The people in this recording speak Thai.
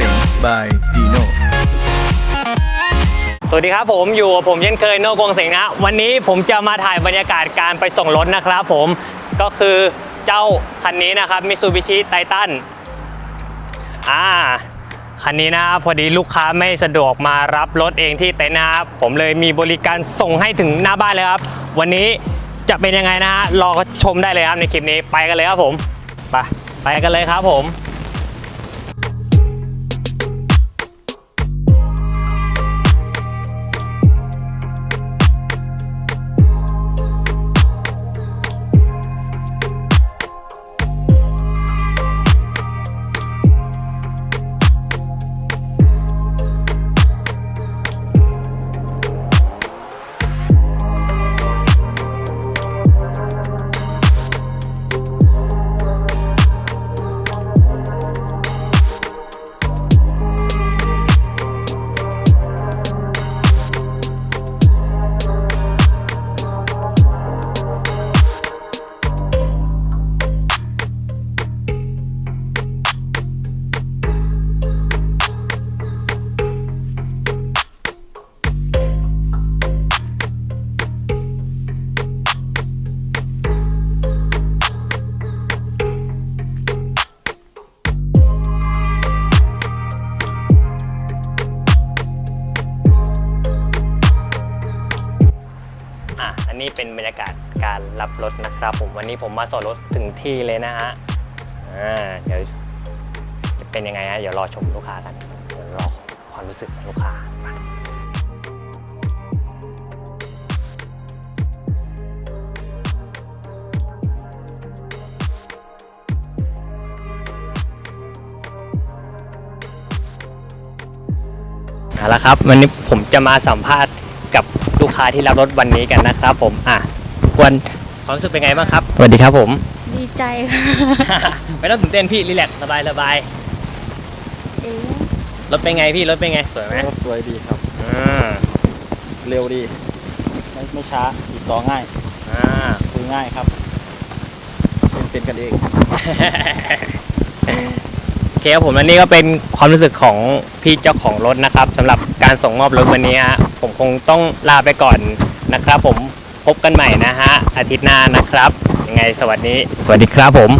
เสง by Gino สวัสดีครับผมอยู่กับผมเช่นเคยโนกวงเสงนะวันนี้ผมจะมาถ่ายบรรยากาศการไปส่งรถนะครับผมก็คือเจ้าคันนี้นะครับมิ t ูบิชิไททันอ่าคันนี้นะพอดีลูกค้าไม่สะดวกมารับรถเองที่เต็นท์นะครับผมเลยมีบริการส่งให้ถึงหน้าบ้านเลยครับ วันนี้จะเป็นยังไงนะฮะรอชมได้เลยครับในคลิปนี้ไปกันเลยครับผมไปไปกันเลยครับผม อะอันนี้เป็นบรรยากาศการรับรถนะครับผมวันนี้ผมมาส่งรถถึงที่เลยนะฮะอ่าเดี๋ยวจะเป็นยังไงฮะเดี๋ยวรอชมลูกค้ากันเดี๋ยวรอความรู้สึกของลูกค้าเอาละครับวันนี้ผมจะมาสัมภาษณ์ กับลูกค้าที่รับรถวันนี้กันนะครับ ผมอะควรความรู้สึกเป็นไงบ้างครับสวัสดีครับผม ดีใจค่ะไม่ต้องตื่นเต้นพี่รีแลกซ์สบายสบายเอ๊ะรถเป็นไงพี่รถเป็นไงสวยไหมก็สวยดีครับ อ่าเร็วดีไม่ไม่ช้าติดต่อง่ายอ่า คุยง่ายครับ เป็นเป็นกันเอง โอเคครับผมและนี่ก็เป็นความรู้สึกของพี่เจ้าของรถนะครับสำหรับการส่งมอบรถวันนี้ฮะ ผมคงต้องลาไปก่อนนะครับ ผมพบกันใหม่นะฮะอาทิตย์หน้านะครับยังไงสวัสดีสวัสดีครับผม